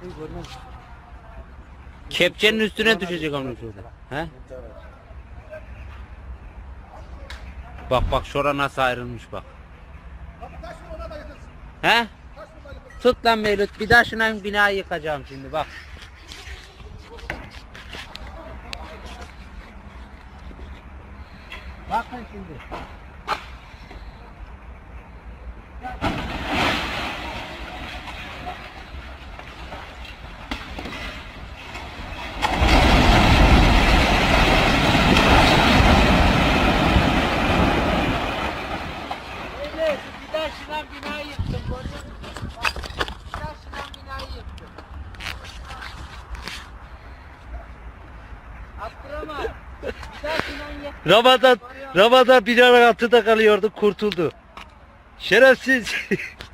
görmez. Kepçenin üstüne düşecek onun şurada. He? Bak bak şora nasıl ayrılmış bak. He? Tut lan Mevlüt bir daha şuna binayı yıkacağım şimdi bak. Bakın şimdi. Şuna binayı yıktım. gördün mü? Bak, şuna binayı yıktım. Abdurrahman, bir daha Ramazan bir ara altıda kalıyordu kurtuldu. Şerefsiz.